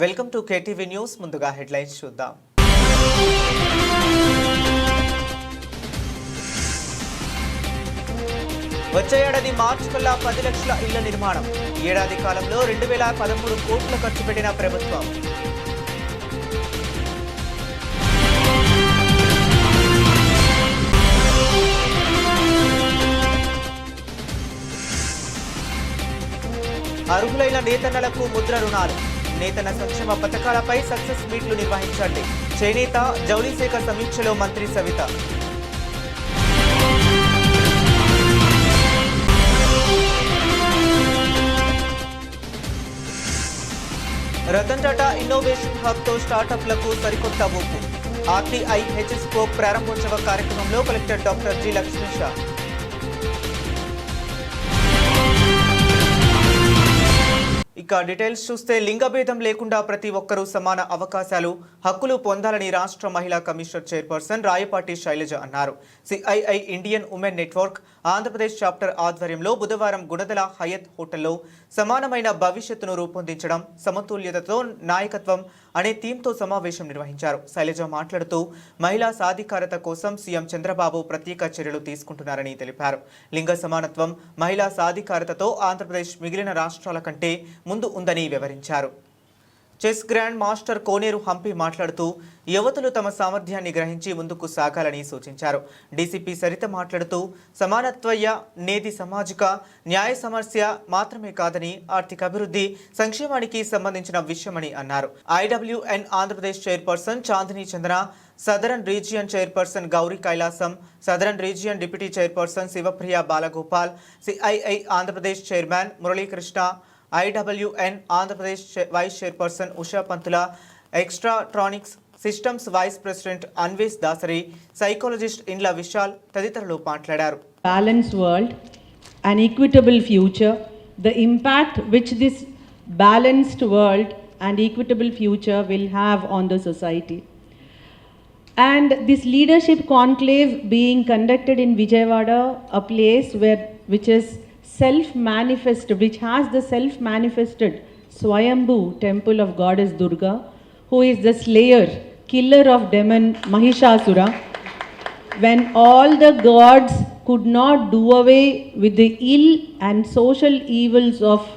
Welcome to KTV news. ముందుగా headlines చూద్దాం. వచ్చే ఏడాది మార్చి కల్లా పది లక్షల ఇళ్ళ నిర్మాణం. ఏడాది కాలంలో రెండు వేల పదమూడు కోట్లు ఖర్చు పెట్టిన ప్రభుత్వం. అర్హులైన నేతన్నలకు ముద్ర రుణాలు. నేతల సంక్షేమ పథకాలపై సక్సెస్ మీట్లు నిర్వహించండి. చేనేత జౌళి సమీక్షలో మంత్రి సవిత. రతన్ టాటా ఇన్నోవేషన్ హబ్తో స్టార్టప్లకు సరికొత్త ఊపు. ఆర్టీఐ హెచ్ఎస్కో ప్రారంభోత్సవ కార్యక్రమంలో కలెక్టర్ డాక్టర్ జి లక్ష్మీషా ఇక డీటెయిల్స్ చూస్తే లింగభేదం లేకుండా ప్రతి ఒక్కరూ సమాన అవకాశాలు హక్కులు పొందాలని రాష్ట్ర మహిళా కమిషనర్ చైర్పర్సన్ రాయపాటి శైలజ అన్నారు. CII Indian women network Andhra Pradesh chapter ఆధ్వర్యంలో బుధవారం గుణదల హయత్ హోటల్లో సమానమైన భవిష్యత్తును రూపొందించడం సమతుల్యతతో నాయకత్వం అనే థీమ్తో సమావేశం నిర్వహించారు. శైలజ మాట్లాడుతూ మహిళా సాధికారత కోసం సీఎం చంద్రబాబు ప్రత్యేక చర్యలు తీసుకుంటున్నారని తెలిపారు. లింగ సమానత్వం మహిళా సాధికారతతో ఆంధ్రప్రదేశ్ మిగిలిన రాష్ట్రాల కంటే ముందు ఉందని వివరించారు. Chess grand master Koneru Humpy మాట్లాడుతూ యువతులు తమ సామర్థ్యాన్ని గ్రహించి ముందుకు సాగాలని సూచించారు. డీసీపీ సరిత మాట్లాడుతూ సమానత్వయ నేది సామాజిక న్యాయ సమస్య మాత్రమే కాదని ఆర్థిక అభివృద్ధి సంక్షేమానికి సంబంధించిన విషయమని అన్నారు. IWN Andhra Pradesh chairperson Chandini Chandra southern region chairperson Gauri Kailasam southern region deputy chairperson Sivapriya Balagopal CII Andhra Pradesh chairman Muralikrishna IWN Andhra Pradesh Vice Chairperson Usha Pantula, Extratronics Systems Vice President Anvis Dasari, Psychologist Inla Vishal, Taditharlu Pantladaru. Balanced world, an equitable future, the impact which this balanced world and equitable future will have on the society. And this leadership conclave being conducted in Vijayawada, a place where which is self-manifested, which has the self-manifested Swayambhu temple of goddess Durga, who is the slayer, killer of demon Mahishasura when all the gods could not do away with the ill and social evils of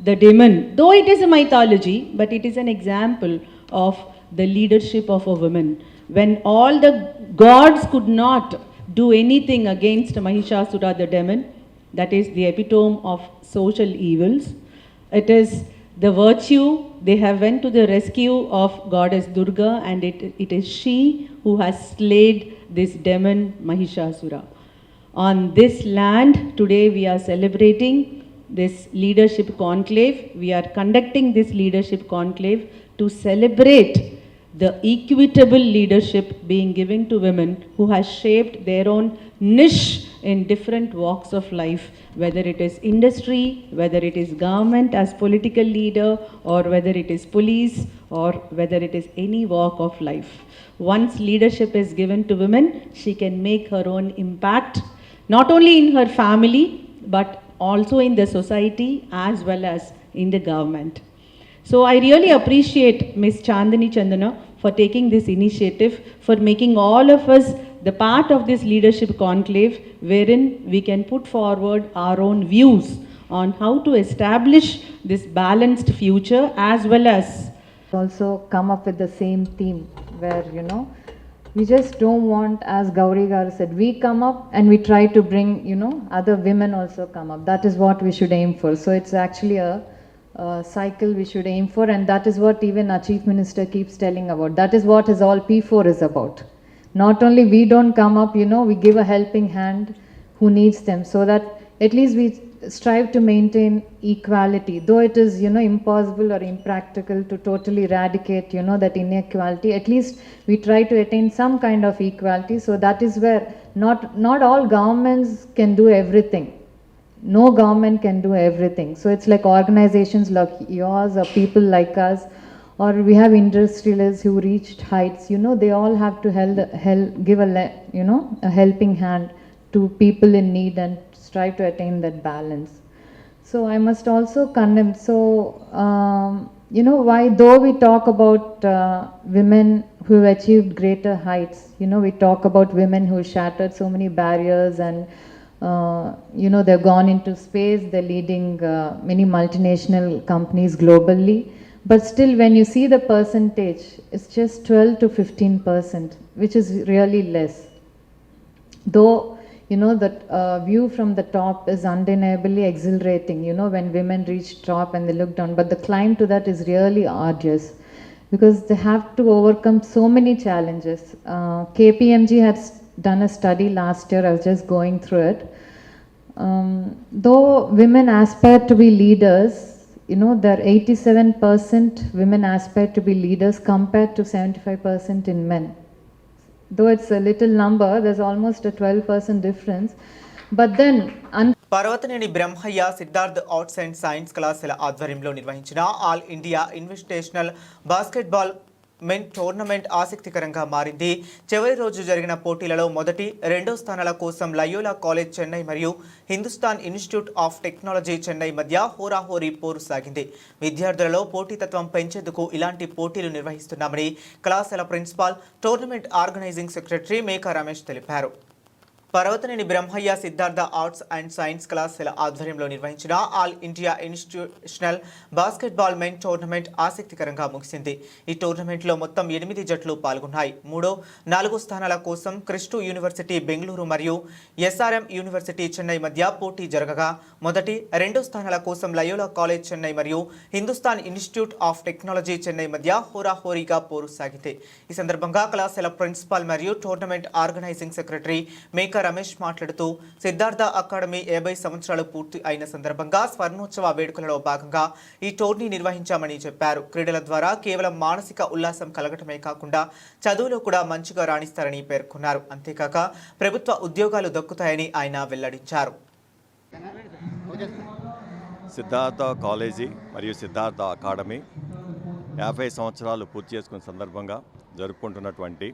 the demon. Though it is a mythology, but it is an example of the leadership of a woman. When all the gods could not do anything against Mahishasura the demon, that is the epitome of social evils. It is the virtue they have went to the rescue of goddess Durga and it, it is she who has slayed this demon Mahishasura. On this land today we are celebrating this leadership conclave. We are conducting this leadership conclave to celebrate the equitable leadership being given to women who has shaped their own niche in different walks of life, whether it is industry, whether it is government as political leader, or whether it is police, or whether it is any walk of life. Once leadership is given to women, she can make her own impact, not only in her family, but also in the society as well as in the government. So I really appreciate Ms. Chandani Chandana for taking this initiative, for making all of us the part of this leadership conclave wherein we can put forward our own views on how to establish this balanced future as well as also come up with the same theme where you know we just don't want as gauri garu said we come up and we try to bring you know other women also come up. That is what we should aim for. So it's actually a, a cycle we should aim for and that is what even our chief minister keeps telling about. That is what is all p4 is about. Not only we don't come up you know we give a helping hand who needs them so that at least we strive to maintain equality. Though it is you know impossible or impractical to totally eradicate you know that inequality at least we try to attain some kind of equality. So that is where not not all governments can do everything no government can do everything. So it's like organizations like yours or people like us or we have industrialists who reached heights. You know they all have to help, give a you know a helping hand to people in need and strive to attain that balance. So i must also condemn so um, you know, why though we talk about uh, women who have achieved greater heights, you know, we talk about women who shattered so many barriers and, you know, they've gone into space, they're leading uh, many multinational companies globally. But still, when you see the percentage, it's just 12 to 15 percent, which is really less. Though you know the uh, view from the top is undeniably exhilarating you know when women reach top and they look down. But the climb to that is really arduous because they have to overcome so many challenges. Uh, kpmg has done a study last year i was just going through it um, though women aspire to be leaders you know there are 87% women aspire to be leaders compared to 75% in men though it's a little number, there's almost a 12% difference. But then, un- Parvataneni Brahmayya Siddhartha arts and science కళాశాల ఆధ్వర్యంలో నిర్వహించిన all India invitational basketball men tournament ఆసక్తికరంగా మారింది. చివరి రోజు జరిగిన పోటీలలో మొదటి రెండో స్థానాల కోసం లయోలా కాలేజ్ చెన్నై మరియు Hindustan institute of technology Chennai మధ్య హోరాహోరీ పోరు సాగింది. విద్యార్థులలో పోటీతత్వం పెంచేందుకు ఇలాంటి పోటీలు నిర్వహిస్తున్నామని కళాశాల principal tournament organizing secretary Meka Ramesh తెలిపారు. Parvathaneni Brahmayya Siddhartha arts and science కళాశాల ఆధ్వర్యంలో నిర్వహించిన all India institutional basketball men tournament ఆసక్తికరంగా ముగిసింది. ఈ టోర్నమెంట్లో మొత్తం ఎనిమిది జట్లు పాల్గొన్నాయి. మూడో నాలుగో స్థానాల కోసం క్రిస్టు యూనివర్సిటీ బెంగళూరు మరియు ఎస్ఆర్ఎం యూనివర్సిటీ చెన్నై మధ్య పోటీ జరగగా మొదటి రెండో స్థానాల కోసం లయోలా కాలేజ్ చెన్నై మరియు Hindustan institute of technology Chennai మధ్య హోరాహోరీగా పోరు సాగింది ఈ సందర్భంగా కళాశాల ప్రిన్సిపాల్ మరియు tournament organizing secretary Meka Ramesh మాట్లాడుతూ సిద్ధార్థ అకాడమీ యాభై సంవత్సరాలు పూర్తి అయిన సందర్భంగా స్వర్ణోత్సవ వేడుకలలో భాగంగా ఈ టోర్నీ నిర్వహించామని చెప్పారు. క్రీడల ద్వారా కేవలం మానసిక ఉల్లాసం కలగటమే కాకుండా చదువులో కూడా మంచిగా రాణిస్తారని పేర్కొన్నారు. అంతేకాక ప్రభుత్వ ఉద్యోగాలు దక్కుతాయని ఆయన వెల్లడించారు. సిద్ధార్థ కాలేజీ మరియు సిద్ధార్థ అకాడమీ యాభై సంవత్సరాలు పూర్తి చేసుకున్న సందర్భంగా జరుపుకుంటున్నటువంటి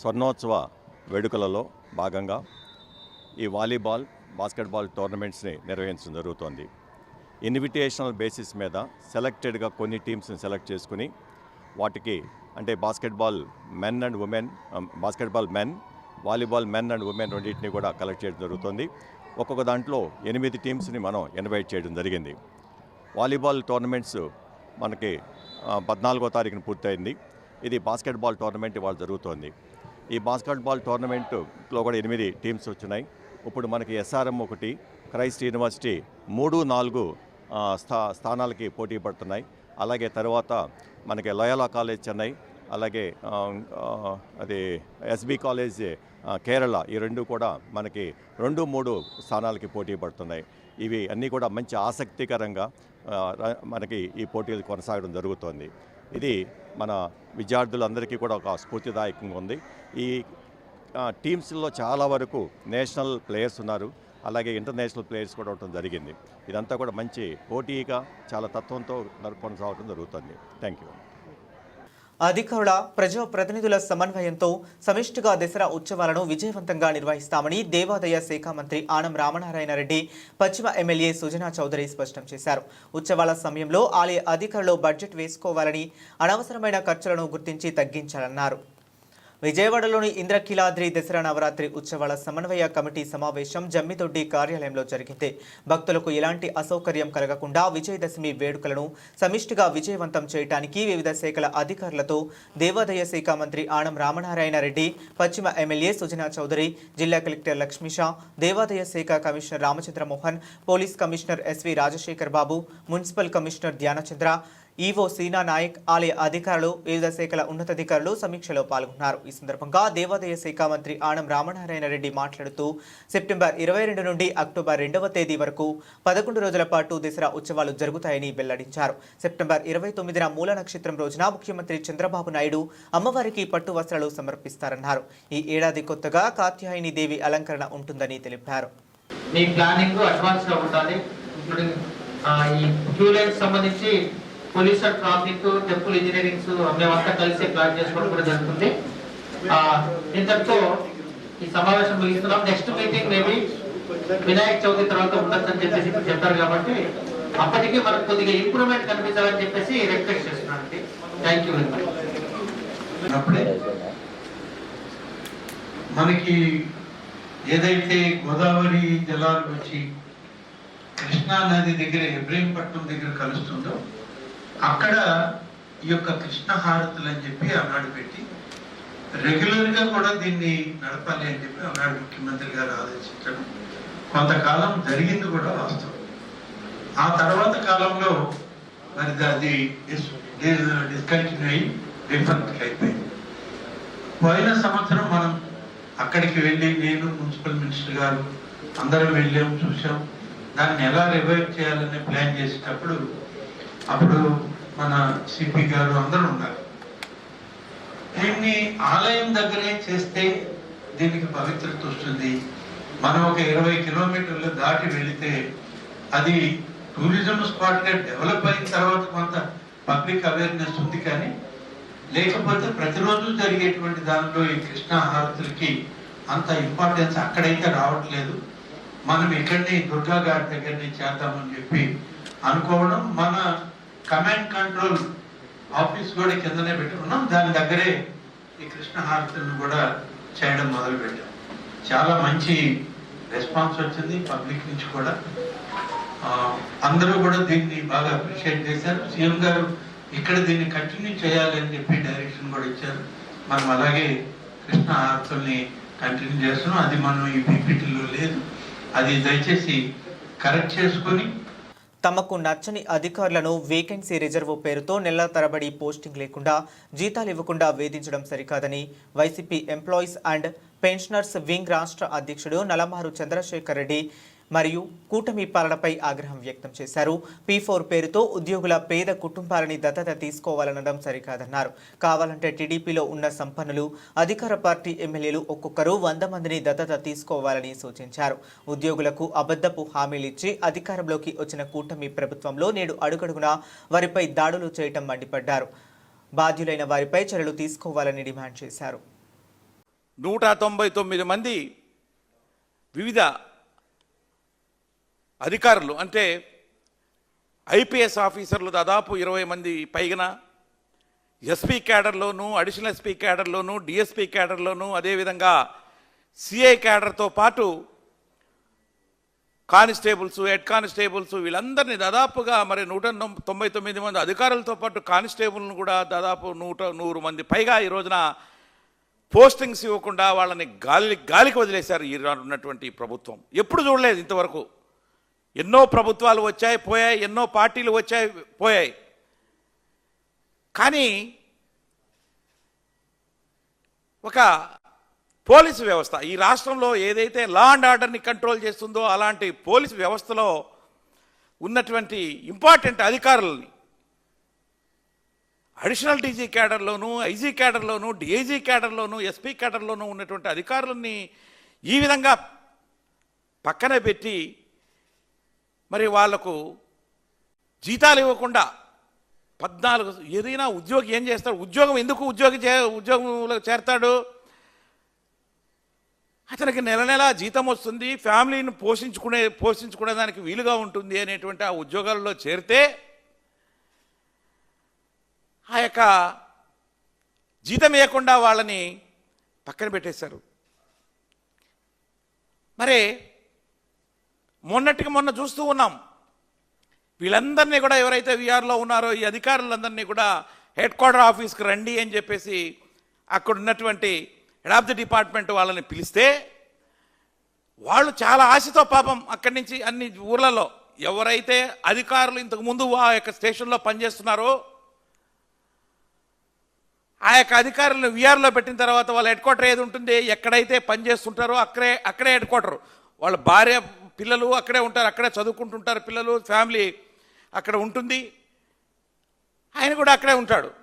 స్వర్ణోత్సవ వేడుకలలో భాగంగా ఈ వాలీబాల్ బాస్కెట్బాల్ టోర్నమెంట్స్ని నిర్వహించడం జరుగుతోంది. ఇన్విటేషనల్ బేసిస్ మీద సెలెక్టెడ్గా కొన్ని టీమ్స్ని సెలెక్ట్ చేసుకుని వాటికి అంటే basketball men and women basketball men volleyball men and women రెండింటిని కూడా కలెక్ట్ చేయడం జరుగుతుంది. ఒక్కొక్క దాంట్లో ఎనిమిది టీమ్స్ని మనం ఇన్వైట్ చేయడం జరిగింది. వాలీబాల్ టోర్నమెంట్స్ మనకి పద్నాలుగో తారీఖున పూర్తయింది. ఇది బాస్కెట్బాల్ టోర్నమెంట్ ఇవాళ జరుగుతోంది. ఈ బాస్కెట్బాల్ టోర్నమెంట్లో కూడా ఎనిమిది టీమ్స్ వచ్చినాయి. ఇప్పుడు మనకి ఎస్ఆర్ఎం ఒకటి క్రైస్ట్ యూనివర్సిటీ మూడు నాలుగు స్థా స్థానాలకి పోటీ పడుతున్నాయి. అలాగే తర్వాత మనకి లయోలా కాలేజ్ చెన్నై అలాగే అది ఎస్బి కాలేజ్ కేరళ ఈ రెండు కూడా మనకి రెండు మూడు స్థానాలకి పోటీ పడుతున్నాయి. ఇవి అన్నీ కూడా మంచి ఆసక్తికరంగా మనకి ఈ పోటీలు కొనసాగడం జరుగుతోంది. ఇది మన విద్యార్థులందరికీ కూడా ఒక స్ఫూర్తిదాయకంగా ఉంది. ఈ టీమ్స్లో చాలా వరకు నేషనల్ ప్లేయర్స్ ఉన్నారు. అలాగే ఇంటర్నేషనల్ ప్లేయర్స్ కూడా ఉండటం జరిగింది. ఇదంతా కూడా మంచి పోటీగా చాలా తత్వంతో నడు- కొనసాగడం జరుగుతుంది. Thank you. అధికారుల ప్రజా ప్రతినిధుల సమన్వయంతో సమిష్టిగా దసరా ఉత్సవాలను విజయవంతంగా నిర్వహిస్తామని దేవాదాయ శాఖ మంత్రి ఆనం రామనారాయణ రెడ్డి పశ్చిమ ఎమ్మెల్యే సుజనా చౌదరి స్పష్టం చేశారు. ఉత్సవాల సమయంలో ఆలయ అధికారులు బడ్జెట్ వేసుకోవాలని అనవసరమైన ఖర్చులను గుర్తించి తగ్గించాలన్నారు. విజయవాడలోని ఇంద్రకీలాద్రి దసరా నవరాత్రి ఉత్సవాల సమన్వయ కమిటీ సమావేశం జమ్మిదొడ్డి కార్యాలయంలో జరిగింది. భక్తులకు ఎలాంటి అసౌకర్యం కలగకుండా విజయదశమి వేడుకలను సమిష్టిగా విజయవంతం చేయడానికి వివిధ శాఖల అధికారులతో దేవాదాయ శాఖ మంత్రి ఆనం రామనారాయణ రెడ్డి పశ్చిమ ఎమ్మెల్యే సుజనా చౌదరి జిల్లా కలెక్టర్ లక్ష్మీషా దేవాదాయ శాఖ commissioner Ramachandra Mohan police commissioner SV Rajasekhar Babu municipal commissioner Dhyanachandra EO Seena Naik ఆలయ అధికారులు వివిధ శాఖల ఉన్నతాధికారులు సమీక్షలో పాల్గొన్నారు. ఈ సందర్భంగా దేవాదాయ శాఖ మంత్రి ఆనం రామనారాయణ రెడ్డి మాట్లాడుతూ సెప్టెంబర్ ఇరవై రెండు నుండి అక్టోబర్ రెండవ తేదీ వరకు పదకొండు రోజుల పాటు దసరా ఉత్సవాలు జరుగుతాయని వెల్లడించారు. సెప్టెంబర్ ఇరవై తొమ్మిదిన మూల నక్షత్రం రోజున ముఖ్యమంత్రి చంద్రబాబు నాయుడు అమ్మవారికి పట్టు వస్త్రాలు సమర్పిస్తారన్నారు. ఈ ఏడాది కొత్తగా కాత్యాయని దేవి అలంకరణ ఉంటుందని తెలిపారు. మీ ప్లానింగ్ అడ్వాన్స్గా ఉండాలి. ఈ క్యూ సంబంధించి పోలీసు ట్రాఫిక్ టెంపుల్ ఇంజనీరింగ్స్ మేమంతా కలిసి ప్లాన్ చేసుకోవడం కూడా జరుగుతుంది. ఇంతటితో ఈ సమావేశం ముగిస్తున్నాం. Next meeting maybe Vinayaka Chavithi తర్వాత ఉండొచ్చు అని చెప్పేసి చెప్పారు కాబట్టి అప్పటికీ మనకు కొద్దిగా ఇంప్రూవ్మెంట్ కనిపించాలని చెప్పేసి రిక్వెస్ట్ చేస్తున్నాను అండి. థ్యాంక్ యూ వెరీ మచ్ అప్పుడే మనకి ఏదైతే గోదావరి జలాలు వచ్చి కృష్ణా నది దగ్గర ఇబ్రహీంపట్నం దగ్గర కలుస్తుందో అక్కడ ఈ యొక్క కృష్ణహారతులు అని చెప్పి ఆనాడు పెట్టి రెగ్యులర్గా కూడా దీన్ని నడపాలి అని చెప్పి ఆనాడు ముఖ్యమంత్రి గారు ఆలోచించడం కొంతకాలం జరిగింది కూడా వాస్తవం. ఆ తర్వాత కాలంలో మరి అది డిస్కంటిన్యూ అయ్యి డిఫరెంట్ అయిపోయింది. పోయిన సంవత్సరం మనం అక్కడికి వెళ్ళి నేను మున్సిపల్ మినిస్టర్ గారు అందరం వెళ్ళాం చూసాం దాన్ని ఎలా రివైవ్ చేయాలని ప్లాన్ చేసేటప్పుడు అప్పుడు మన సిపి గారు అందరూ ఉన్నారు. దీన్ని ఆలయం దగ్గరే చేస్తే దీనికి పవిత్రత వస్తుంది. మనం ఒక ఇరవై కిలోమీటర్లు దాటి వెళితే అది టూరిజం స్పాట్గా డెవలప్ అయిన తర్వాత కొంత పబ్లిక్ అవేర్నెస్ ఉంది కానీ లేకపోతే ప్రతిరోజు జరిగేటువంటి దానిలో ఈ కృష్ణాహారతులకి అంత ఇంపార్టెన్స్ అక్కడైతే రావట్లేదు. మనం ఇక్కడిని దుర్గా గారి దగ్గరని చేద్దామని చెప్పి అనుకోవడం మన కమాండ్ కంట్రోల్ ఆఫీస్ కూడా కిందనే పెట్టుకున్నాం. దాని దగ్గరే ఈ కృష్ణ హారతులను కూడా చేయడం మొదలు పెట్టాం చాలా మంచి రెస్పాన్స్ వచ్చింది పబ్లిక్ నుంచి కూడా. అందరూ కూడా దీన్ని బాగా అప్రిషియేట్ చేశారు. సీఎం గారు ఇక్కడ దీన్ని కంటిన్యూ చేయాలి అని చెప్పి డైరెక్షన్ కూడా ఇచ్చారు. మనం అలాగే కృష్ణ హారతుల్ని కంటిన్యూ చేస్తున్నాం. అది మనం ఈ పీపీటీలో లేదు. అది దయచేసి కరెక్ట్ చేసుకొని తమకు నచ్చని అధికారులను వేకెన్సీ రిజర్వ్ పేరుతో నెల తరబడి పోస్టింగ్ లేకుండా జీతాలు ఇవ్వకుండా వేధించడం సరికాదని YCP employees and pensioners wing రాష్ట్ర అధ్యక్షుడు నలమారు చంద్రశేఖర్ రెడ్డి మరియు కూటమి పాలనపై ఆగ్రహం వ్యక్తం చేశారు. పీ ఫోర్ పేరుతో ఉద్యోగుల పేద కుటుంబాలని దత్తత తీసుకోవాలనడం సరికాదన్నారు. కావాలంటే టీడీపీలో ఉన్న సంపన్నులు అధికార పార్టీ ఎమ్మెల్యేలు ఒక్కొక్కరు వంద మందిని దత్తత తీసుకోవాలని సూచించారు. ఉద్యోగులకు అబద్ధపు హామీలిచ్చి అధికారంలోకి వచ్చిన కూటమి ప్రభుత్వంలో నేడు అడుగడుగునా వారిపై దాడులు చేయటం మండిపడ్డారు. బాధ్యులైన వారిపై చర్యలు తీసుకోవాలని డిమాండ్ చేశారు. నూట తొంభై తొమ్మిది మంది వివిధ అధికారులు అంటే ఐపీఎస్ ఆఫీసర్లు దాదాపు ఇరవై మంది పైగన ఎస్పీ క్యాడర్లోను అడిషనల్ ఎస్పీ క్యాడర్లోను డిఎస్పీ క్యాడర్లోను అదేవిధంగా సిఐ క్యాడర్తో పాటు కానిస్టేబుల్స్ హెడ్ కానిస్టేబుల్స్ వీళ్ళందరినీ దాదాపుగా మరి నూట తొంభై తొమ్మిది మంది అధికారులతో పాటు కానిస్టేబుల్ను కూడా దాదాపు నూట నూరు మంది పైగా ఈ రోజున పోస్టింగ్స్ ఇవ్వకుండా వాళ్ళని గాలి గాలికి వదిలేశారు ఈ ఉన్నటువంటి ప్రభుత్వం. ఎప్పుడు చూడలేదు ఇంతవరకు. ఎన్నో ప్రభుత్వాలు వచ్చాయి పోయాయి ఎన్నో పార్టీలు వచ్చాయి పోయాయి. కానీ ఒక పోలీసు వ్యవస్థ ఈ రాష్ట్రంలో ఏదైతే లా అండ్ ఆర్డర్ని కంట్రోల్ చేస్తుందో అలాంటి పోలీసు వ్యవస్థలో ఉన్నటువంటి ఇంపార్టెంట్ అధికారులని అడిషనల్ డీజీ క్యాడర్లోను ఐజీ క్యాడర్లోను డిఐజీ క్యాడర్లోను ఎస్పీ క్యాడర్లోను ఉన్నటువంటి అధికారులని ఈ విధంగా పక్కన పెట్టి మరి వాళ్ళకు జీతాలు ఇవ్వకుండా పద్నాలుగు ఏదైనా ఉద్యోగి ఏం చేస్తాడు? ఉద్యోగం ఎందుకు ఉద్యోగి చే ఉద్యోగంలో చేరతాడు? అతనికి నెల నెల జీతం వస్తుంది ఫ్యామిలీని పోషించుకునే పోషించుకునే దానికి వీలుగా ఉంటుంది అనేటువంటి ఆ ఉద్యోగాల్లో చేరితే ఆ యొక్క జీతం వేయకుండా వాళ్ళని పక్కన పెట్టేశారు. మరి మొన్నటికి మొన్న చూస్తూ ఉన్నాం. వీళ్ళందరినీ కూడా ఎవరైతే విఆర్లో ఉన్నారో ఈ అధికారులందరినీ కూడా హెడ్ క్వార్టర్ ఆఫీస్కి రండి అని చెప్పేసి అక్కడ ఉన్నటువంటి హెడ్ ఆఫ్ ది డిపార్ట్మెంట్ వాళ్ళని పిలిస్తే వాళ్ళు చాలా ఆశతో పాపం అక్కడి నుంచి అన్ని ఊర్లలో ఎవరైతే అధికారులు ఇంతకుముందు ఆ యొక్క స్టేషన్లో పనిచేస్తున్నారో ఆ యొక్క అధికారులను విఆర్లో పెట్టిన తర్వాత వాళ్ళ హెడ్ క్వార్టర్ ఏది ఉంటుంది ఎక్కడైతే పనిచేస్తుంటారో అక్కడే అక్కడే హెడ్ క్వార్టర్. వాళ్ళ భార్య పిల్లలు అక్కడే ఉంటారు అక్కడే చదువుకుంటుంటారు పిల్లలు ఫ్యామిలీ అక్కడ ఉంటుంది. ఆయన కూడా అక్కడే ఉంటాడు.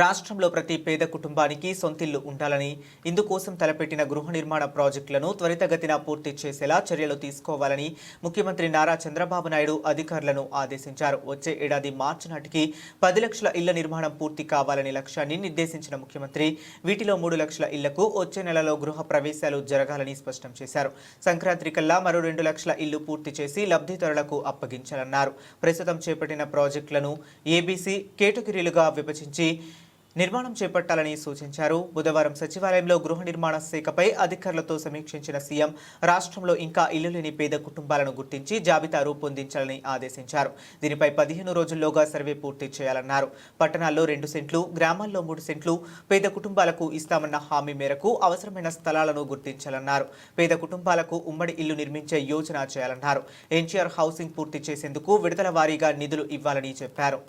రాష్ట్రంలో ప్రతి పేద కుటుంబానికి సొంతిల్లు ఉండాలని ఇందుకోసం తలపెట్టిన గృహ నిర్మాణ ప్రాజెక్టులను త్వరితగతిన పూర్తి చేసేలా చర్యలు తీసుకోవాలని ముఖ్యమంత్రి నారా చంద్రబాబు నాయుడు అధికారులను ఆదేశించారు. వచ్చే ఏడాది మార్చి నాటికి పది లక్షల ఇళ్ళ నిర్మాణం పూర్తి కావాలనే లక్ష్యాన్ని నిర్దేశించిన ముఖ్యమంత్రి వీటిలో మూడు లక్షల ఇళ్ళకు వచ్చే నెలలో గృహ ప్రవేశాలు జరగాలని స్పష్టం చేశారు. సంక్రాంతి కల్లా మరో రెండు లక్షల ఇల్లు పూర్తి చేసి లబ్ధిదారులకు అప్పగించాలన్నారు. ప్రస్తుతం చేపట్టిన ప్రాజెక్టులను ఏబీసీ కేటగిరీలుగా విభజించి నిర్మాణం చేపట్టాలని సూచించారు. బుధవారం సచివాలయంలో గృహ నిర్మాణ శాఖపై అధికారులతో సమీక్షించిన సీఎం రాష్ట్రంలో ఇంకా ఇల్లు లేని పేద కుటుంబాలను గుర్తించి జాబితా రూపొందించాలని ఆదేశించారు. దీనిపై పదిహేను రోజుల్లోగా సర్వే పూర్తి చేయాలన్నారు. పట్టణాల్లో రెండు సెంట్లు గ్రామాల్లో మూడు సెంట్లు పేద కుటుంబాలకు ఇస్తామన్న హామీ మేరకు అవసరమైన స్థలాలను గుర్తించాలన్నారు. పేద కుటుంబాలకు ఉమ్మడి ఇల్లు నిర్మించే యోజన చేయాలన్నారు. ఎన్టీఆర్ హౌసింగ్ పూర్తి చేసేందుకు విడుదల వారీగా నిధులు ఇవ్వాలని చెప్పారు.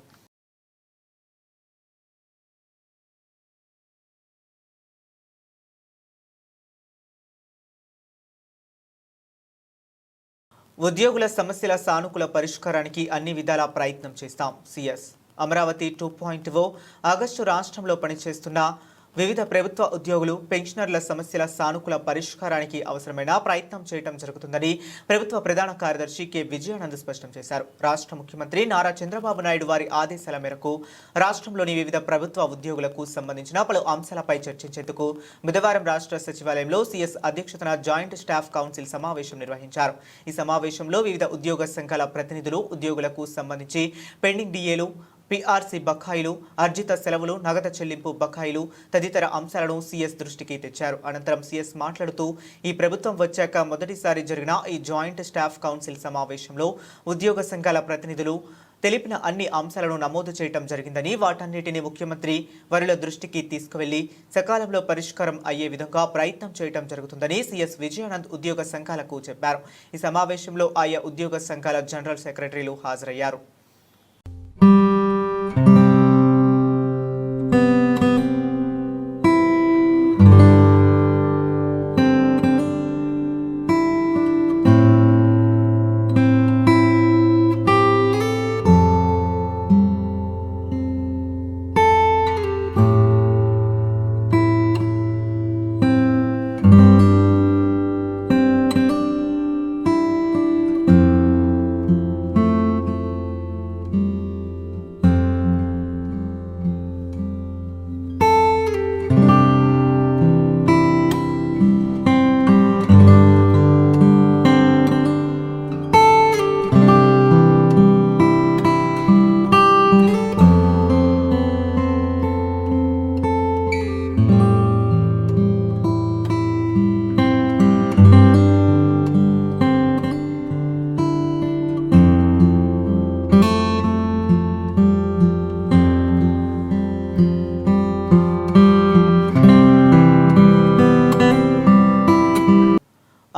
ఉద్యోగుల సమస్యల సానుకూల పరిష్కారానికి అన్ని విధాలా ప్రయత్నం చేస్తాం. CS. Amaravati two point O. August రాష్ట్రంలో పనిచేస్తున్న వివిధ ప్రభుత్వ ఉద్యోగులు పెన్షనర్ల సమస్యల సానుకూల పరిష్కారానికి అవసరమైన ప్రయత్నం చేయడం జరుగుతుందని ప్రభుత్వ ప్రధాన కార్యదర్శి కె. విజయానంద్ స్పష్టం చేశారు. రాష్ట్ర ముఖ్యమంత్రి నారా చంద్రబాబు నాయుడు వారి ఆదేశాల మేరకు రాష్ట్రంలోని వివిధ ప్రభుత్వ ఉద్యోగులకు సంబంధించిన పలు అంశాలపై చర్చించేందుకు బుధవారం రాష్ట్ర సచివాలయంలో సీఎస్ అధ్యక్షతన జాయింట్ స్టాఫ్ కౌన్సిల్ సమావేశం నిర్వహించారు. ఈ సమావేశంలో వివిధ ఉద్యోగ సంఘాల ప్రతినిధులు ఉద్యోగులకు సంబంధించి పెండింగ్ డిఏలు పీఆర్సీ బకాయిలు అర్జిత సెలవులు నగదు చెల్లింపు బకాయిలు తదితర అంశాలను సీఎస్ దృష్టికి తెచ్చారు. అనంతరం సీఎస్ మాట్లాడుతూ ఈ ప్రభుత్వం వచ్చాక మొదటిసారి జరిగిన ఈ జాయింట్ స్టాఫ్ కౌన్సిల్ సమావేశంలో ఉద్యోగ సంఘాల ప్రతినిధులు తెలిపిన అన్ని అంశాలను నమోదు చేయటం జరిగిందని వాటన్నిటిని ముఖ్యమంత్రి వరుల దృష్టికి తీసుకువెళ్ళి సకాలంలో పరిష్కారం అయ్యే విధంగా ప్రయత్నం చేయటం జరుగుతుందని సీఎస్ విజయానంద్ ఉద్యోగ సంఘాలకు చెప్పారు. ఈ సమావేశంలో ఆయా ఉద్యోగ సంఘాల జనరల్ సెక్రటరీలు హాజరయ్యారు.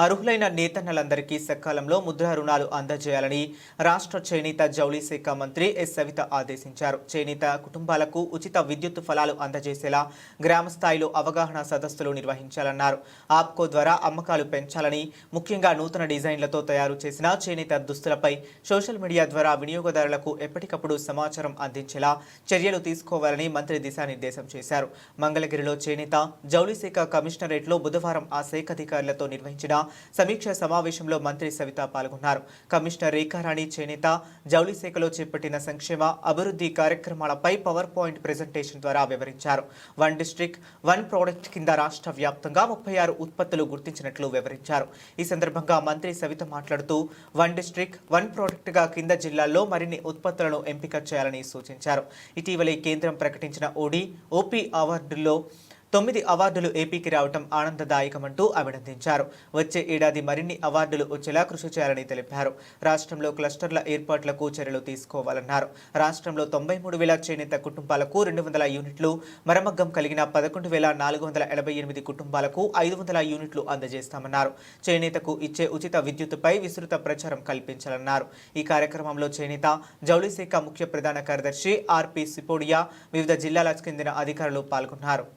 అర్హులైన నేతన్నలందరికీ సకాలంలో ముద్రా రుణాలు అందజేయాలని రాష్ట్ర చేనేత జౌళి శాఖ మంత్రి ఎస్ సవిత ఆదేశించారు. చేనేత కుటుంబాలకు ఉచిత విద్యుత్ ఫలాలు అందజేసేలా గ్రామ స్థాయిలో అవగాహన సదస్సులు నిర్వహించాలన్నారు. ఆప్కో ద్వారా అమ్మకాలు పెంచాలని ముఖ్యంగా నూతన డిజైన్లతో తయారు చేసిన చేనేత దుస్తులపై సోషల్ మీడియా ద్వారా వినియోగదారులకు ఎప్పటికప్పుడు సమాచారం అందించేలా చర్యలు తీసుకోవాలని మంత్రి దిశానిర్దేశం చేశారు. మంగళగిరిలో చేనేత జౌళి శాఖ కమిషనరేట్లో బుధవారం ఆ శాఖ అధికారులతో నిర్వహించిన సమీక్ష సమావేశంలో మంత్రి సవిత పాల్గొన్నారు. కమిషనర్ రేఖారాణి చేనేత జౌళి శాఖలో చేపట్టిన సంక్షేమ అభివృద్ధి కార్యక్రమాలపై పవర్ పాయింట్ ప్రెజెంటేషన్ ద్వారా వివరించారు. వన్ డిస్ట్రిక్ట్ వన్ ప్రోడక్ట్ కింద రాష్ట్ర వ్యాప్తంగా ముప్పై ఆరు ఉత్పత్తులు గుర్తించినట్లు వివరించారు. ఈ సందర్భంగా మంత్రి సవిత మాట్లాడుతూ వన్ డిస్ట్రిక్ట్ వన్ ప్రోడక్ట్గా కింద జిల్లాల్లో మరిన్ని ఉత్పత్తులను ఎంపిక చేయాలని సూచించారు. ఇటీవలే కేంద్రం ప్రకటించిన ఓడి ఓపీ అవార్డుల్లో తొమ్మిది అవార్డులు ఏపీకి రావటం ఆనందదాయకమంటూ అభినందించారు. వచ్చే ఏడాది మరిన్ని అవార్డులు వచ్చేలా కృషి చేయాలని తెలిపారు. రాష్ట్రంలో క్లస్టర్ల ఏర్పాట్లకు చర్యలు తీసుకోవాలన్నారు. రాష్ట్రంలో తొంభై మూడు వేల చేనేత కుటుంబాలకు రెండు వందల యూనిట్లు మరమగ్గం కలిగిన పదకొండు వేల నాలుగు వందల ఎనభై ఎనిమిది కుటుంబాలకు ఐదు వందల యూనిట్లు అందజేస్తామన్నారు. చేనేతకు ఇచ్చే ఉచిత విద్యుత్తుపై విస్తృత ప్రచారం కల్పించాలన్నారు. ఈ కార్యక్రమంలో చేనేత జౌళి శాఖ ముఖ్య ప్రధాన కార్యదర్శి ఆర్పి సిపోడియా వివిధ జిల్లాలకు చెందిన అధికారులు పాల్గొన్నారు.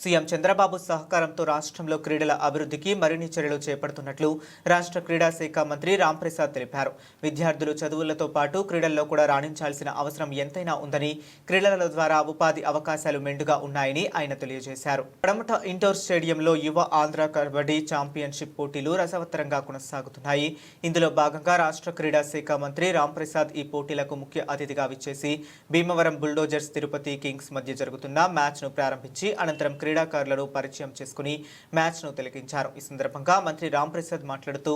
సీఎం చంద్రబాబు సహకారంతో రాష్ట్రంలో క్రీడల అభివృద్ధికి మరిన్ని చర్యలు చేపడుతున్నట్లు రాష్ట్ర క్రీడా శాఖ మంత్రి రాంప్రసాద్ తెలిపారు. విద్యార్థులు చదువులతో పాటు క్రీడల్లో కూడా రాణించాల్సిన అవసరం ఎంతైనా ఉందని క్రీడల ద్వారా ఉపాధి అవకాశాలు మెండుగా ఉన్నాయని ఆయన తెలియజేశారు. పడమట ఇండోర్ స్టేడియంలో యువ ఆంధ్ర కబడ్డీ ఛాంపియన్షిప్ పోటీలు రసవత్తరంగా కొనసాగుతున్నాయి. ఇందులో భాగంగా రాష్ట్ర క్రీడా శాఖ మంత్రి రాంప్రసాద్ ఈ పోటీలకు ముఖ్య అతిథిగా విచ్చేసి భీమవరం బుల్డోజర్స్ తిరుపతి కింగ్స్ మధ్య జరుగుతున్న మ్యాచ్ను ప్రారంభించి అనంతరం క్రీడాకారులను పరిచయం చేసుకుని మ్యాచ్ను తిలకించారు. ఈ సందర్భంగా మంత్రి రాంప్రసాద్ మాట్లాడుతూ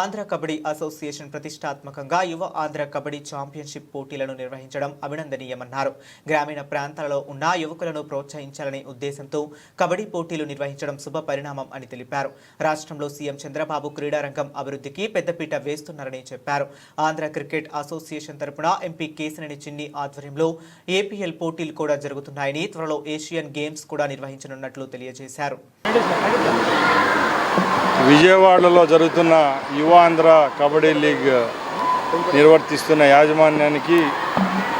ఆంధ్ర కబడ్డీ అసోసియేషన్ ప్రతిష్టాత్మకంగా యువ ఆంధ్ర కబడ్డీ ఛాంపియన్షిప్ పోటీలను నిర్వహించడం అభినందనీయమన్నారు. గ్రామీణ ప్రాంతాలలో ఉన్న యువకులను ప్రోత్సహించాలనే ఉద్దేశంతో కబడ్డీ పోటీలు నిర్వహించడం శుభ పరిణామం అని తెలిపారు. రాష్ట్రంలో సీఎం చంద్రబాబు క్రీడారంగం అభివృద్ధికి పెద్దపీట వేస్తున్నారని చెప్పారు. ఆంధ్ర క్రికెట్ అసోసియేషన్ తరపున ఎంపీ కేసినేని చిన్ని ఆధ్వర్యంలో ఏపీఎల్ పోటీలు కూడా జరుగుతున్నాయని త్వరలో ఏషియన్ గేమ్స్ కూడా నిర్వహించనున్నట్లు తెలియజేశారు. విజయవాడలో జరుగుతున్న యువాంధ్ర కబడ్డీ లీగ్ నిర్వర్తిస్తున్న యాజమాన్యానికి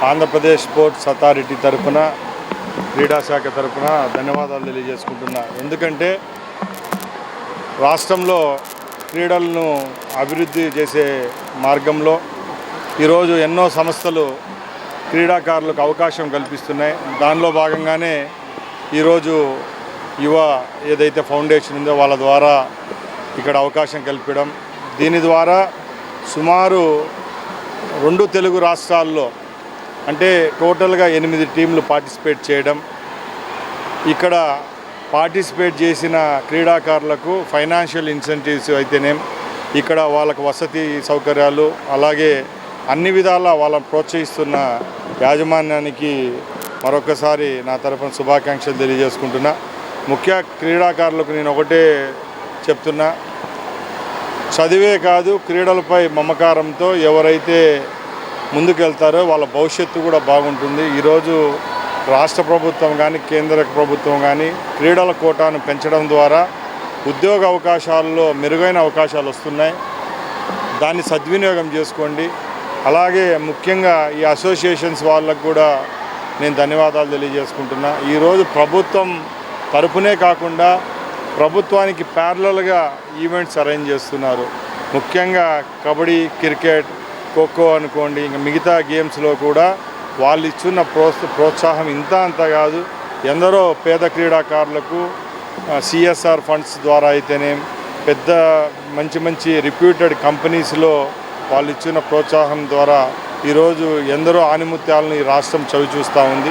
ఆంధ్రప్రదేశ్ స్పోర్ట్స్ అథారిటీ తరఫున క్రీడా శాఖ తరఫున ధన్యవాదాలు తెలియజేసుకుంటున్నా. ఎందుకంటే రాష్ట్రంలో క్రీడలను అభివృద్ధి చేసే మార్గంలో ఈరోజు ఎన్నో సంస్థలు క్రీడాకారులకు అవకాశం కల్పిస్తున్నాయి. దానిలో భాగంగానే ఈరోజు యువ ఏదైతే ఫౌండేషన్ ఉందో వాళ్ళ ద్వారా ఇక్కడ అవకాశం కల్పించడం. దీని ద్వారా సుమారు రెండు తెలుగు రాష్ట్రాల్లో అంటే టోటల్గా ఎనిమిది టీంలు పార్టిసిపేట్ చేయడం. ఇక్కడ పార్టిసిపేట్ చేసిన క్రీడాకారులకు ఫైనాన్షియల్ ఇన్సెంటివ్స్ అయితేనేం ఇక్కడ వాళ్ళకు వసతి సౌకర్యాలు అలాగే అన్ని విధాలా వాళ్ళని ప్రోత్సహిస్తున్న యాజమాన్యానికి మరొకసారి నా తరఫున శుభాకాంక్షలు తెలియజేసుకుంటున్నా. ముఖ్య క్రీడాకారులకు నేను ఒకటే చెప్తున్నా. చదివే కాదు క్రీడలపై మమకారంతో ఎవరైతే ముందుకెళ్తారో వాళ్ళ భవిష్యత్తు కూడా బాగుంటుంది. ఈరోజు రాష్ట్ర ప్రభుత్వం కానీ కేంద్ర ప్రభుత్వం కానీ క్రీడల కోటాను పెంచడం ద్వారా ఉద్యోగ అవకాశాల్లో మెరుగైన అవకాశాలు వస్తున్నాయి. దాన్ని సద్వినియోగం చేసుకోండి. అలాగే ముఖ్యంగా ఈ అసోసియేషన్స్ వాళ్ళకు కూడా నేను ధన్యవాదాలు తెలియజేసుకుంటున్నా. ఈరోజు ప్రభుత్వం తరపునే కాకుండా ప్రభుత్వానికి ప్యారలల్గా ఈవెంట్స్ అరేంజ్ చేస్తున్నారు. ముఖ్యంగా కబడ్డీ క్రికెట్ ఖోఖో అనుకోండి ఇంకా మిగతా గేమ్స్లో కూడా వాళ్ళు ఇచ్చిన ప్రోత్స ప్రోత్సాహం ఇంత అంత కాదు. ఎందరో పేద క్రీడాకారులకు సిఎస్ఆర్ ఫండ్స్ ద్వారా అయితేనే పెద్ద మంచి మంచి రిప్యూటెడ్ కంపెనీస్లో వాళ్ళు ఇచ్చిన ప్రోత్సాహం ద్వారా ఈరోజు ఎందరో ఆనిముత్యాలను ఈ రాష్ట్రం చవి చూస్తూ ఉంది.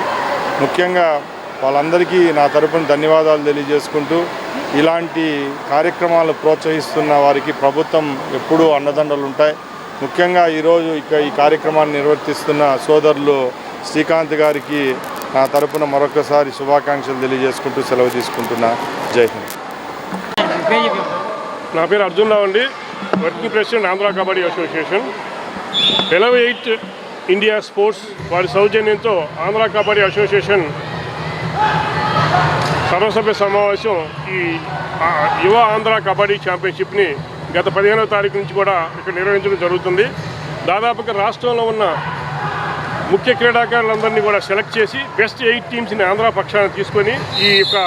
ముఖ్యంగా వాళ్ళందరికీ నా తరపున ధన్యవాదాలు తెలియజేసుకుంటూ ఇలాంటి కార్యక్రమాలు ప్రోత్సహిస్తున్న వారికి ప్రభుత్వం ఎప్పుడూ అండదండలు ఉంటాయి. ముఖ్యంగా ఈరోజు ఇక ఈ కార్యక్రమాన్ని నిర్వర్తిస్తున్న సోదరులు శ్రీకాంత్ గారికి నా తరపున మరొకసారి శుభాకాంక్షలు తెలియజేసుకుంటూ సెలవు తీసుకుంటున్నా. జై హింద్. నా పేరు అర్జున్ రావు అండి. Working president Andhra kabaddi association. Elevate India sports వారి సౌజన్యంతో ఆంధ్ర కబడ్డీ అసోసియేషన్ సర్వసభ్య సమావేశం ఈ యువ ఆంధ్ర కబడ్డీ ఛాంపియన్షిప్ని గత పదిహేనవ తారీఖు నుంచి కూడా ఇక్కడ నిర్వహించడం జరుగుతుంది. దాదాపుగా రాష్ట్రంలో ఉన్న ముఖ్య క్రీడాకారులందరినీ కూడా సెలెక్ట్ చేసి బెస్ట్ ఎయిట్ టీమ్స్ని ఆంధ్ర పక్షాన తీసుకొని ఈ యొక్క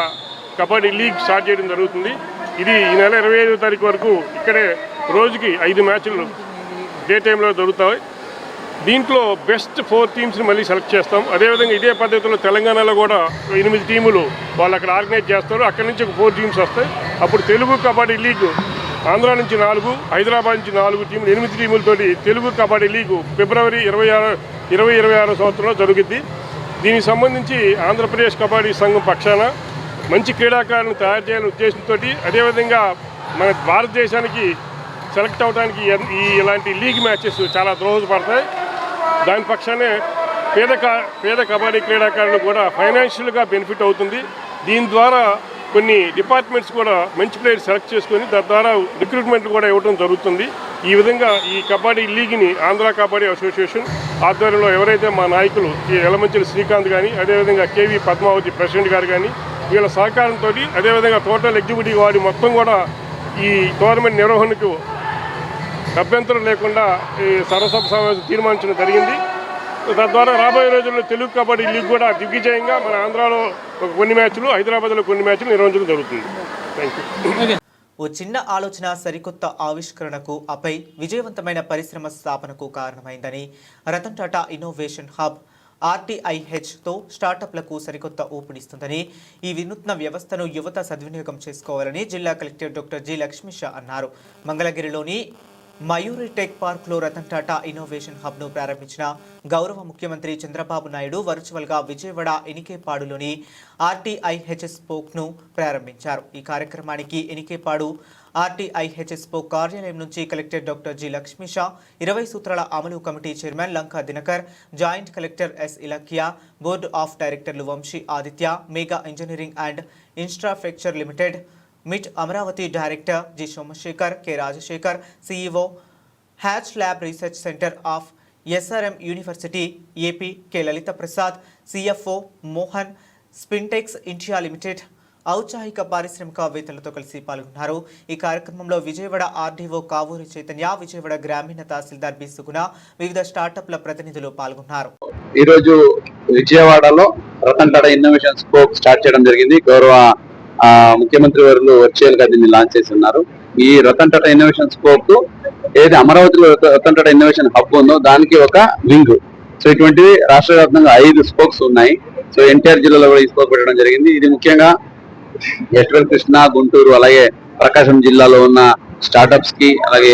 కబడ్డీ లీగ్ స్టార్ట్ చేయడం జరుగుతుంది. ఇది ఈ నెల ఇరవై ఐదో తారీఖు వరకు ఇక్కడే రోజుకి ఐదు మ్యాచ్లు డే టైంలో దొరుకుతాయి. దీంట్లో బెస్ట్ ఫోర్ టీమ్స్ని మళ్ళీ సెలెక్ట్ చేస్తాం. అదేవిధంగా ఇదే పద్ధతిలో తెలంగాణలో కూడా ఎనిమిది టీములు వాళ్ళు అక్కడ ఆర్గనైజ్ చేస్తారు. అక్కడి నుంచి ఒక ఫోర్ టీమ్స్ వస్తాయి. అప్పుడు తెలుగు కబడ్డీ లీగ్ ఆంధ్ర నుంచి నాలుగు హైదరాబాద్ నుంచి నాలుగు టీములు ఎనిమిది టీములతోటి తెలుగు కబడ్డీ లీగ్ ఫిబ్రవరి ఇరవై ఆరు ఇరవై ఇరవై ఆరో సంవత్సరంలో జరుగుద్ది. దీనికి సంబంధించి ఆంధ్రప్రదేశ్ కబడ్డీ సంఘం పక్షాన మంచి క్రీడాకారులను తయారు చేయాలనే ఉద్దేశంతో అదేవిధంగా మన భారతదేశానికి సెలెక్ట్ అవడానికి ఈ- ఇలాంటి లీగ్ మ్యాచెస్ చాలా దోహదపడతాయి. దాని పక్షానే పేద కా- పేద కబడ్డీ క్రీడాకారులు కూడా ఫైనాన్షియల్గా బెనిఫిట్ అవుతుంది. దీని ద్వారా కొన్ని డిపార్ట్మెంట్స్ కూడా మంచి ప్లేయర్స్ సెలెక్ట్ చేసుకొని దాని ద్వారా రిక్రూట్మెంట్ కూడా ఇవ్వడం జరుగుతుంది. ఈ విధంగా ఈ కబడ్డీ లీగ్ని ఆంధ్ర కబడ్డీ అసోసియేషన్ ఆధ్వర్యంలో ఎవరైతే మా నాయకులు ఈ ఎలమంచిల శ్రీకాంత్ కానీ అదేవిధంగా కేవీ పద్మావతి ప్రెసిడెంట్ గారు కానీ వీళ్ళ సహకారంతో అదేవిధంగా టోటల్ ఎగ్జిక్యూటివ్ వారి మొత్తం కూడా ఈ టోర్నమెంట్ నిర్వహణకు అభ్యంతరం లేకుండా ఈ సర్వసభ సమావేశం తీర్మానించడం జరిగింది. తద్వారా రాబోయే రోజుల్లో తెలుగు కబడ్డీ లీగ్ కూడా దిగ్విజయంగా మన ఆంధ్రాలో కొన్ని మ్యాచ్లు హైదరాబాద్లో కొన్ని మ్యాచ్లు నిర్వహించడం జరుగుతుంది. థ్యాంక్ ఓ చిన్న ఆలోచన సరికొత్త ఆవిష్కరణకు అపై విజయవంతమైన పరిశ్రమ స్థాపనకు కారణమైందని రతన్ టాటా ఇన్నోవేషన్ హబ్ ఆర్టీఐహెచ్తో స్టార్టప్లకు సరికొత్త ఊపిడిస్తుందని ఈ వినూత్న వ్యవస్థను యువత సద్వినియోగం చేసుకోవాలని జిల్లా కలెక్టర్ డాక్టర్ జి లక్ష్మీషా అన్నారు. మంగళగిరిలోని మయూరి టెక్ పార్క్లో రతన్ టాటా ఇన్నోవేషన్ హబ్ను ప్రారంభించిన గౌరవ ముఖ్యమంత్రి చంద్రబాబు నాయుడు వర్చువల్గా విజయవాడ ఎనికేపాడులోని ఆర్టీఐహెచ్ఎస్ స్పోక్ను ప్రారంభించారు. ఈ కార్యక్రమానికి ఎనికేపాడు ఆర్టీఐహెచ్ఎస్ కార్యాలయం నుంచి కలెక్టర్ డాక్టర్ జి లక్ష్మీషా ఇరవై సూత్రాల అమలు committee chairman Lanka Dinakar joint collector S Ilakkiya board of డైరెక్టర్లు Vamsi Aditya Megha engineering and infrastructure limited మిట్ Amaravati director G Somasekhar K Rajasekhar CEO hatch lab research centre of SRM university AP K Lalitha Prasad CFO Mohan Spintex India limited ఔత్సాహిక పారిశ్రామికవేత్తలతో కలిసి పాల్గొన్నారు. ఈ కార్యక్రమంలో Vijayawada RDO Kavuri Chaitanya Vijayawada గ్రామీణ తహసీల్దార్ B. సుగుణ వివిధ స్టార్టప్ల ప్రతినిధులు పాల్గొన్నారు. ఈరోజు విజయవాడలో Ratan Tata innovation scope start చేయడం జరిగింది. గౌరవ ముఖ్యమంత్రి వారు వర్చువల్గా దీన్ని లాంచ్ చేసి ఉన్నారు ఈ రతన్ టాటా ఇన్నోవేషన్ స్కోప్ ఏది అమరావతిలో రతన్ టాటా ఇన్నోవేషన్ హబ్ ఉందో దానికి ఒక వింగ్ సో ఇటువంటి రాష్ట్ర వ్యాప్తంగా ఐదు స్పోక్స్ ఉన్నాయి. సో ఎన్టీఆర్ జిల్లాలో కూడా ఈ స్పోక్ పెట్టడం జరిగింది. ఇది ముఖ్యంగా ఎస్వల్ కృష్ణ గుంటూరు అలాగే ప్రకాశం జిల్లాలో ఉన్న స్టార్టప్స్కి అలాగే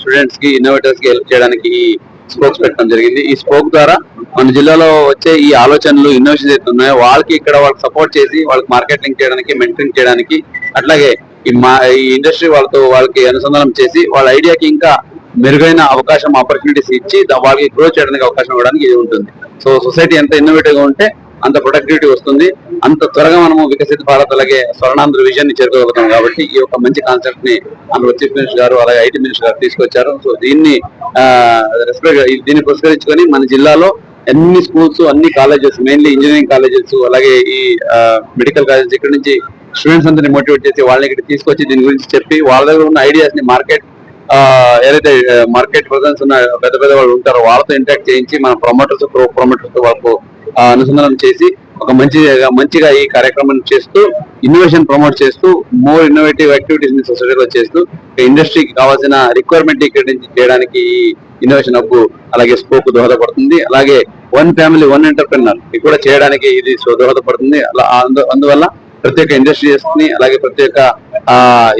స్టూడెంట్స్కి ఇన్నోవేటర్స్కి హెల్ప్ చేయడానికి ఈ స్పోక్స్ పెట్టడం జరిగింది. ఈ స్పోక్ ద్వారా మన జిల్లాలో వచ్చే ఈ ఆలోచనలు ఇన్నోవేషన్ అయితే ఉన్నాయో వాళ్ళకి ఇక్కడ వాళ్ళకి సపోర్ట్ చేసి వాళ్ళకి మార్కెటింగ్ చేయడానికి మెంటరింగ్ చేయడానికి అట్లాగే ఈ మా ఈ ఇండస్ట్రీ వాళ్ళతో వాళ్ళకి అనుసంధానం చేసి వాళ్ళ ఐడియాకి ఇంకా మెరుగైన అవకాశం ఆపర్చునిటీస్ ఇచ్చి వాళ్ళకి గ్రో చేయడానికి అవకాశం ఇవ్వడానికి ఇది ఉంటుంది. సో సొసైటీ ఎంత ఇన్నోవేటివ్గా ఉంటే అంత ప్రొడక్టివిటీ వస్తుంది. అంత త్వరగా మనము వికసిత భారత్ అలాగే స్వర్ణాంధ్ర విజన్ని చేరుకోగలుగుతాం కాబట్టి ఈ యొక్క మంచి కాన్సెప్ట్ని మన చీఫ్ మినిస్టర్ గారు అలాగే ఐటీ మినిస్టర్ గారు తీసుకొచ్చారు. సో దీన్ని రెస్పెక్ట్ దీన్ని పురస్కరించుకొని మన జిల్లాలో అన్ని స్కూల్స్ అన్ని కాలేజెస్ మెయిన్లీ ఇంజనీరింగ్ కాలేజెస్ అలాగే ఈ మెడికల్ కాలేజెస్ ఇక్కడ నుంచి స్టూడెంట్స్ అందరినీ మోటివేట్ చేసి వాళ్ళని ఇక్కడ తీసుకొచ్చి దీని గురించి చెప్పి వాళ్ళ దగ్గర ఉన్న ఐడియాస్ని మార్కెట్ ఏదైతే మార్కెట్ ప్రజెన్స్ ఉన్న పెద్ద పెద్ద వాళ్ళు ఉంటారో వాళ్ళతో ఇంటరాక్ట్ చేయించి మన ప్రమోటర్స్ ప్రమోటర్స్ వాళ్ళకు అనుసంధానం చేసి ఒక మంచి మంచిగా ఈ కార్యక్రమం చేస్తూ ఇన్నోవేషన్ ప్రమోట్ చేస్తూ మోర్ ఇన్నోవేటివ్ యాక్టివిటీస్ని సొసైటీలో చేస్తూ ఇండస్ట్రీకి కావాల్సిన రిక్వైర్మెంట్ ఇక్కడి నుంచి చేయడానికి ఈ ఇన్నోవేషన్ హబ్ అలాగే స్కోప్ దోహదపడుతుంది. అలాగే వన్ ఫ్యామిలీ వన్ ఎంటర్ప్రినర్ ఇది కూడా చేయడానికి ఇది దోహదపడుతుంది. అలా అందు- అందువల్ల ప్రత్యేక ఇండస్ట్రీస్ని అలాగే ప్రత్యేక ఆ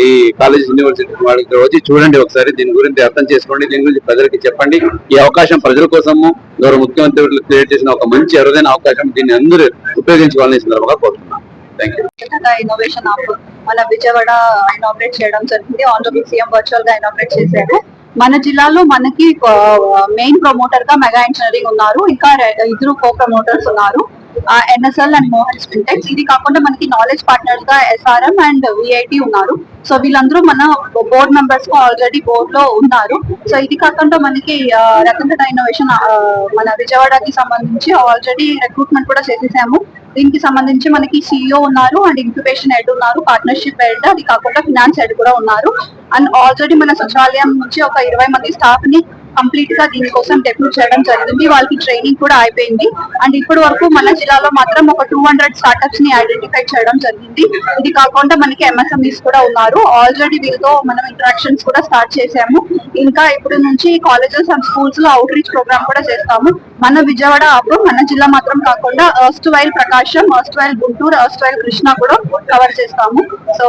ఈ కాలేజ్ యూనివర్సిటీ వాళ్ళకి వచ్చి చూడండి ఒకసారి దీని గురించి అర్థం చేసుకోండి దీని గురించి ప్రజలకి చెప్పండి. ఈ అవకాశం ప్రజల కోసము గౌరవ ముఖ్యమంత్రి క్రియేట్ చేసిన ఒక మంచి అరుదైన అవకాశం దీన్ని అందరూ ఉపయోగించుకోవాలని సందర్భంగా కోరుతున్నాను. ఇన్నోవేషన్ మన విజయవాడ ఇనాగ్రేట్ చేయడం జరిగింది. ఆనరబుల్ సీఎం వర్చువల్గా ఇనాగ్రేట్ చేశారు. మన జిల్లాలో మనకి మెయిన్ ప్రమోటర్గా మెగా ఇంజనీరింగ్ ఉన్నారు. ఇంకా ఇద్దరు కో ప్రమోటర్స్ ఉన్నారు. ఎన్ఎస్ఎల్ అండ్ మోహన్ స్పిన్టెక్స్ ఇది కాకుండా మనకి నాలెడ్జ్ పార్ట్నర్స్గా ఎస్ఆర్ఎం అండ్ విఐటి ఉన్నారు. సో వీళ్ళందరూ మన బోర్డ్ మెంబర్స్గా ఆల్రెడీ బోర్డ్లో ఉన్నారు. సో ఇది కాకుండా మనకి ఆ, రతన్ ఇన్నోవేషన్ మన విజయవాడకి సంబంధించి ఆల్రెడీ రిక్రూట్మెంట్ కూడా చేసేసాము. దీనికి సంబంధించి మనకి సిఇఓ ఉన్నారు అండ్ ఇంక్యుబేషన్ హెడ్ ఉన్నారు పార్ట్నర్షిప్ హెడ్ అది కాకుండా ఫినాన్స్ హెడ్ కూడా ఉన్నారు. అండ్ ఆల్రెడీ మన సచివాలయం నుంచి ఒక ఇరవై మంది స్టాఫ్ని కంప్లీట్గా దీనికోసం డెప్యూట్ చేయడం జరిగింది. వాళ్ళకి ట్రైనింగ్ కూడా అయిపోయింది. అండ్ ఇప్పటి వరకు మన జిల్లాలో మాత్రం ఒక టూ హండ్రెడ్ స్టార్ట్అప్స్ని ఐడెంటిఫై చేయడం జరిగింది. ఇది కాకుండా మనకి ఎంఎస్ఎంఈస్ కూడా ఉన్నారు. ఆల్రెడీ వీళ్ళతో మనం ఇంటరాక్షన్స్ కూడా స్టార్ట్ చేసాము ఇంకా ఇప్పుడు నుంచి కాలేజెస్ అండ్ స్కూల్స్లో అవుట్ రీచ్ ప్రోగ్రామ్ కూడా చేస్తాము. మన విజయవాడ అప్పుడు మన జిల్లా మాత్రం కాకుండా erstwhile Prakasam erstwhile Guntur erstwhile Krishna కూడా కవర్ చేస్తాము. సో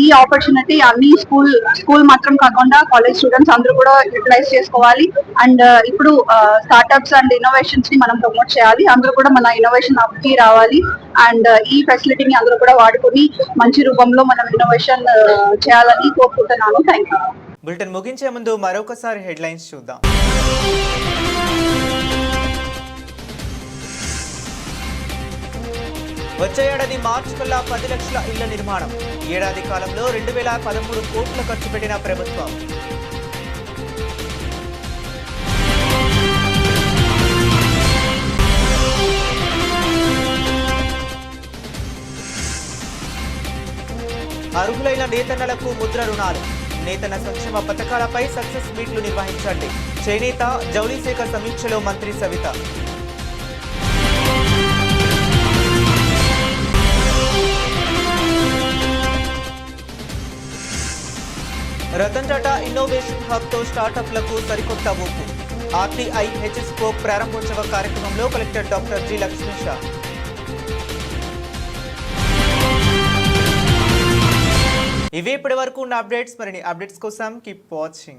ఈ ఆపర్చునిటీ అన్ని స్కూల్ స్కూల్ మాత్రం కాకుండా కాలేజ్ స్టూడెంట్స్ అందరూ కూడా యూటిలైజ్ చేసుకోవాలి. అండ్ uh, ఇప్పుడు స్టార్ట్అప్స్ అండ్ ఇన్నోవేషన్స్ని మనం ప్రమోట్ చేయాలి. అందరూ కూడా మన ఇన్నోవేషన్ అప్కి రావాలి. అండ్ uh, ఈ ఫెసిలిటీని అందరూ కూడా వాడుకొని మంచి రూపంలో మనం ఇన్నోవేషన్ uh, చేయాలని కోరుకుంటున్నాను. థ్యాంక్ యూ బులెటిన్ ముగించే ముందు మరొకసారి హెడ్లైన్స్ చూద్దాం. వచ్చే ఏడాది మార్చి కల్లా పది లక్షల ఇళ్ళ నిర్మాణం. ఏడాది కాలంలో రెండు వేల పదమూడు కోట్లు ఖర్చు పెట్టిన ప్రభుత్వం. అర్హులైన నేతన్నలకు ముద్ర రుణాలు. నేతన్న సంక్షేమ పథకాలపై సక్సెస్ మీట్లు నిర్వహించండి. చేనేత జౌళి సమీక్షలో మంత్రి సవిత. రతన్ టాటా ఇన్నోవేషన్ హబ్తో స్టార్టప్లకు సరికొత్త ఊపు. ఆర్టీఐ హెచ్ఎస్కో ప్రారంభోత్సవ కార్యక్రమంలో కలెక్టర్ డాక్టర్ జి లక్ష్మీషా ఇవే ఇప్పటి వరకు ఉన్న అప్డేట్స్. మరిన్ని అప్డేట్స్ కోసం కీప్ వాచింగ్